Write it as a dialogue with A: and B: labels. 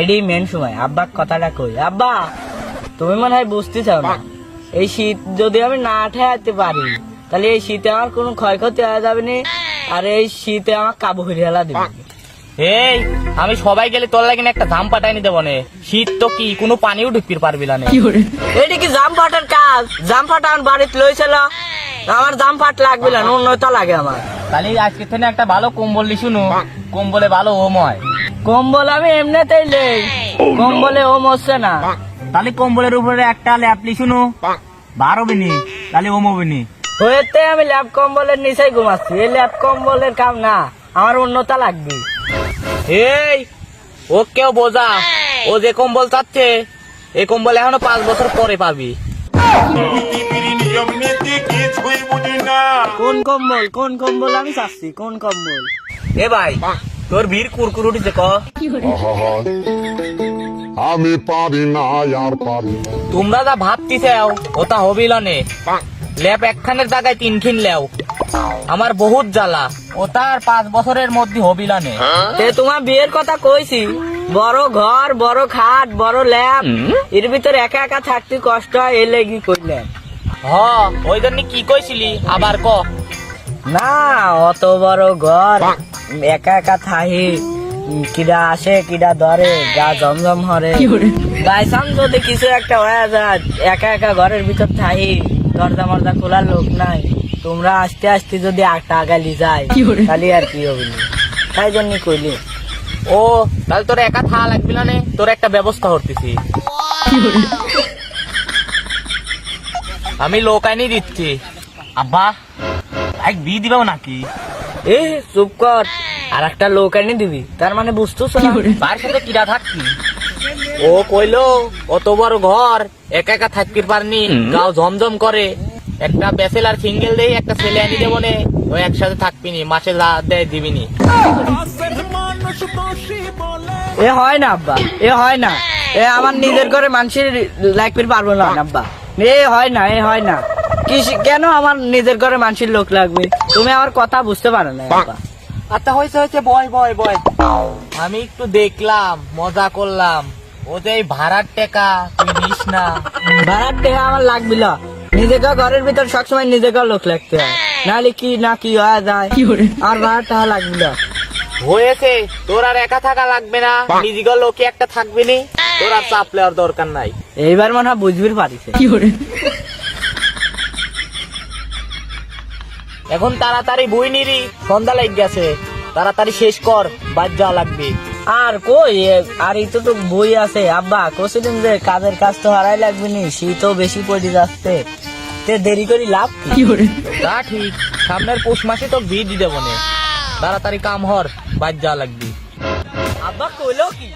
A: এডি main সময় আব্বা কথাটা কই? আব্বা তুমি মনে হয় বুঝতে চাও না? এই শীত যদি আমি না ঠেয়াতে পারি তাহলে এই শীতে আমার কোনো ক্ষয়ক্ষতি হয়ে যাবে না? আর এই শীতে আমার কাবু ফিরে হেলা দিবে
B: এই আমি সবাই গেলে তোর লাগে একটা ধাম পাঠাই নিতে বনে শীত তো কি কোনো পানিও ঢুকির পারবি না নে।
A: এটি কি জাম ফাটার কাজ? জাম ফাটা আমার বাড়িতে লইছিল আমার জাম ফাট লাগবে না উন্নত লাগে আমার।
B: তাহলে আজকে থেকে একটা ভালো কম্বল শুনু। কম্বলে ভালো ওম হয়।
A: কম্বল আমি এমনিতেই লেই কম্বলে ও মরছে না।
B: তাহলে কম্বলের উপরে একটা ল্যাপলি শুনু। বারো বিনি তাহলে ওম বিনি
A: হয়েতে আমি ল্যাব কম্বলের নিচেই ঘুমাচ্ছি। এই ল্যাব কম্বলের কাম না আমার উন্নতা লাগবে।
B: এই ও কেউ বোঝা। ও যে কম্বল চাচ্ছে এই কম্বল এখনও পাঁচ বছর পরে পাবি।
C: কিছুই বুঝি না
A: কোন কম্বল কোন কম্বল আমি চাচ্ছি কোন কম্বল?
B: এ ভাই তোর ভিড় কুরকুর উঠেছে ক।
D: আমি পারি না আর পারি
B: তোমরা যা ভাবতিছেও ওটা হবিল নে ল্যাপ একখানের জায়গায় তিনখিন লেও। আমার বহুত জ্বালা ওটা আর পাঁচ বছরের মধ্যে হবিল নে
A: তোমার বিয়ের কথা কইছি বড় ঘর বড় খাট বড় ল্যাব। এর ভিতর একা একা থাকতে কষ্ট হয় এই লেগে কইলেন।
B: হ ওই জন্য কি কইছিলি? আবার ক।
A: না অত বড় ঘর একা একা থাহি কিডা আসে কিডা ধরে গা জমজম হরে। বাইসান যদি কিছু একটা হয়ে যায় একা একা ঘরের ভিতর থাহি দরজা মরজা খোলার লোক নাই। তোমরা আস্তে আস্তে যদি আটটা আগালি যায় তাহলে আর কি হবে? না। তাই জন্য কইলি।
B: ও তাহলে তোর একা থা লাগবি না তোর একটা ব্যবস্থা করতেছি। আমি লোক আইনি দিচ্ছি। আব্বা এক বি দিবাও নাকি?
A: এ চুপ কর। আর একটা লোক এনে দিবি। তার মানে বুঝতেছ না?
B: তার সাথে কিরা থাকবি? ও কইলো অত বড় ঘর একা একা থাকতে পারনি। গাও ঝমঝম করে। একটা ব্যাচেলার সিঙ্গেল দেই একটা ছেলে আনি দেবো নে। ও একসাথে থাকবি নি মাসে যা দেয় দিবিনি
A: এ হয় না আব্বা। এ হয় না। এ আমার নিজের ঘরে মানুষের লাগবে পারব না আব্বা। এ হয় না এ হয় না। কি কেন আমার নিজের ঘরে মানুষের লোক লাগবে? তুমি আমার কথা বুঝতে পারো না আব্বা।
B: আচ্ছা হয়েছে হয়েছে বয় বয় বয়। আমি একটু দেখলাম মজা করলাম। ও যে এই ভাড়ার টেকা তুই নিস না।
A: ভাড়ার টেকা আমার লাগবে না নিজেকে ঘরের ভিতর সবসময় নিজেকে লোক লাগতে হয়। নাহলে কি না কি হয়ে যায়? আর ভাড়ার টাকা লাগবে না
B: হয়েছে তোর আর একা থাকা লাগবে না। নিজেকে লোকে একটা থাকবি নি। তোর আর চাপ নেওয়ার দরকার নাই।
A: এইবার মনে হয় বুঝবি পারিছে।
B: এখন তাড়াতাড়ি বই নিরি সন্ধ্যা লেগে গেছে। তাড়াতাড়ি শেষ কর বাদ যাওয়া লাগবে।
A: আর কই আর এই তো বই আছে আব্বা কছিলেন যে কাজের কাজ তো হারাই লাগবে নি শীতও বেশি পড়ে যাচ্ছে। তে দেরি করি লাভ কি? করে?
B: তা ঠিক সামনের পৌষ মাসে তো ভিড় দিতে বনে তাড়াতাড়ি কাম হর বাদ যা লাগবে।
A: আব্বা কইলো কি?